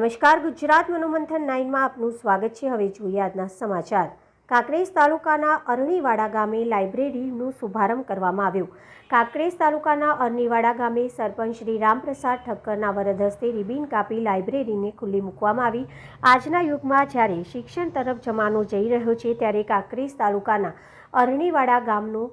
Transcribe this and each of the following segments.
નમસ્કાર, ગુજરાત મનોમંથન નાઇનમાં આપનું સ્વાગત છે. હવે જોઈએ આજના સમાચાર. કાંકરેજ તાલુકાના અરણીવાડા ગામે લાઇબ્રેરીનું શુભારંભ કરવામાં આવ્યો. કાંકરેજ તાલુકાના અરણીવાડા ગામે સરપંચ શ્રી રામપ્રસાદ ઠક્કરના વરદ હસ્તે રિબિન કાપી લાઇબ્રેરીને ખુલ્લી મૂકવામાં આવી. આજના યુગમાં જ્યારે શિક્ષણ તરફ જમાનો જઈ રહ્યો છે, ત્યારે કાંકરેજ તાલુકાના અરણીવાડા ગામનું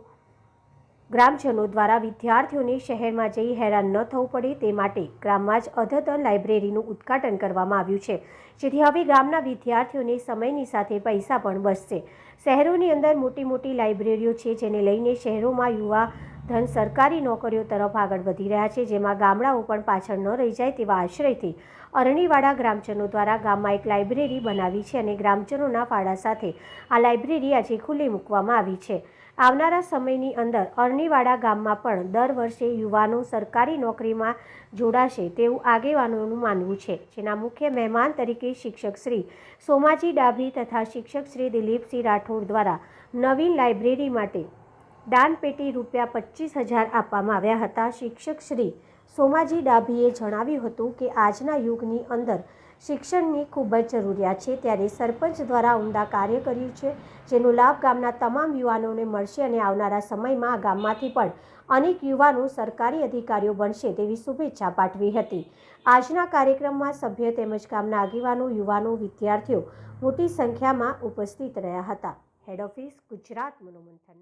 ગ્રામજનો દ્વારા વિદ્યાર્થીઓને શહેરમાં જઈ હેરાન ન થવું પડે તે માટે ગ્રામમાં જ અદ્યતન લાઇબ્રેરીનું ઉદ્ઘાટન કરવામાં આવ્યું છે, જેથી હવે ગામના વિદ્યાર્થીઓને સમયની સાથે પૈસા પણ બચશે. શહેરોની અંદર મોટી મોટી લાઇબ્રેરીઓ છે, જેને લઈને શહેરોમાં યુવા ધન સરકારી નોકરીઓ તરફ આગળ વધી રહ્યા છે, જેમાં ગામડાઓ પણ પાછળ ન રહી જાય તેવા આશ્રયથી અરણીવાડા ગ્રામજનો દ્વારા ગામમાં એક લાઇબ્રેરી બનાવી છે અને ગ્રામજનોના ફાળા સાથે આ લાઇબ્રેરી આજે ખુલ્લી મૂકવામાં આવી છે. આવનારા સમયની અંદર અરણીવાડા ગામમાં પણ દર વર્ષે યુવાનો સરકારી નોકરીમાં જોડાશે તેવું આગેવાનોનું માનવું છે. જેના મુખ્ય મહેમાન તરીકે શિક્ષક શ્રી સોમાજી ડાભી તથા શિક્ષક શ્રી દિલીપસિંહ રાઠોડ દ્વારા નવીન લાઇબ્રેરી માટે દાનપેટી રૂપિયા પચીસ હજાર આપવામાં આવ્યા હતા. શિક્ષક શ્રી સોમાજી ડાભીએ જણાવ્યું હતું કે આજના યુગની અંદર શિક્ષણની ખૂબ જ જરૂરિયાત છે. ત્યારે સરપંચ દ્વારા ઉમદા કાર્ય કર્યું છે, જેનો લાભ ગામના તમામ યુવાનોને મળશે અને આવનારા સમયમાં આ ગામમાંથી પણ અનેક યુવાનો સરકારી અધિકારીઓ બનશે તેવી શુભેચ્છા પાઠવી હતી. આજના કાર્યક્રમમાં સભ્ય તેમજ ગામના આગેવાનો, યુવાનો, વિદ્યાર્થીઓ મોટી સંખ્યામાં ઉપસ્થિત રહ્યા હતા. હેડ ઓફિસ ગુજરાત, મનોમંથન